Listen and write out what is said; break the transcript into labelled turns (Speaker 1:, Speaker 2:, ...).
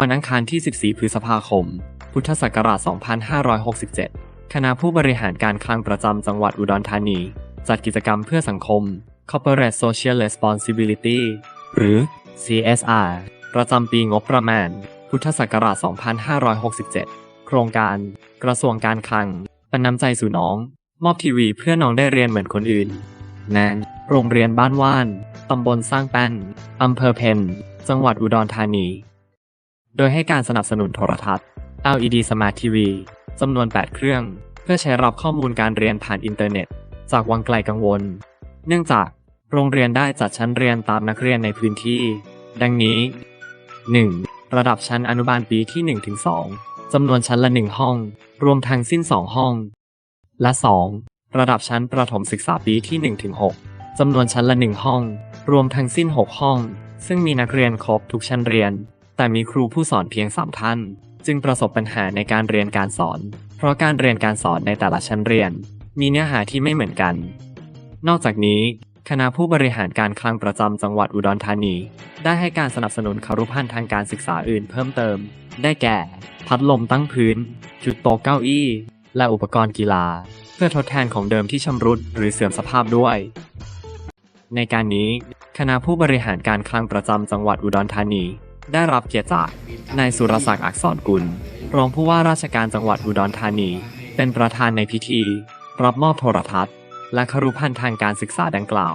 Speaker 1: วันอังคารที่ 14 พฤษภาคม พุทธศักราช 2567 คณะผู้บริหารการคลังประจำจังหวัดอุดรธานี จัดกิจกรรมเพื่อสังคม Corporate Social Responsibility หรือ CSR ประจำปีงบประมาณ พุทธศักราช 2567 โครงการ กระทรวงการคลังป็นน้ำใจสู่น้อง มอบทีวีเพื่อน้องได้เรียนเหมือนคนอื่นณโรงเรียนบ้านว่าน ตำบลสร้างแป้น อำเภอเพน จังหวัดอุดรธานี โดยให้การสนับสนุนโทรทัศน์ LED Smart TV จำนวน 8 เครื่อง เพื่อใช้รับข้อมูลการเรียนผ่านอินเทอร์เน็ต จากวังไกลกังวล เนื่องจากโรงเรียนได้จัดชั้นเรียนตามนักเรียนในพื้นที่ ดังนี้ 1. ระดับชั้นอนุบาลปีที่ 1-2จำนวนชั้นละ 1 ห้อง รวมทั้งสิ้น 2 ห้อง และ 2. ระดับชั้นประถมศึกษาปีที่ 1-6จำนวนชั้นละ 1 ห้อง รวมทั้งสิ้น 6 ห้อง ซึ่งมีนักเรียนครบทุกชั้นเรียน แต่มีครูผู้สอนเพียง3ท่าน จึงประสบปัญหาในการเรียนการสอน เพราะการเรียนการสอนในแต่ละชั้นเรียน มีเนื้อหาที่ไม่เหมือนกัน นอกจากนี้ คณะผู้บริหารการคลังประจำจังหวัดอุดรธานี ได้ให้การสนับสนุนคารุพันธ์ทางการศึกษาอื่นเพิ่มเติม ได้แก่ พัดลมตั้งพื้น จุดโต๊ะเก้าอี้ และอุปกรณ์กีฬา เพื่อทดแทนของเดิมที่ชำรุดหรือเสื่อมสภาพด้วยในการนี้ คณะผู้บริหารการคลังประจำจังหวัดอุดรธานี ได้รับเกียรติจากนายสุรศักดิ์อักษรกุล รองผู้ว่าราชการจังหวัดอุดรธานี เป็นประธานในพิธี รับมอบโทรทัศน์ และคารุพันธ์ทางการศึกษาดังกล่าว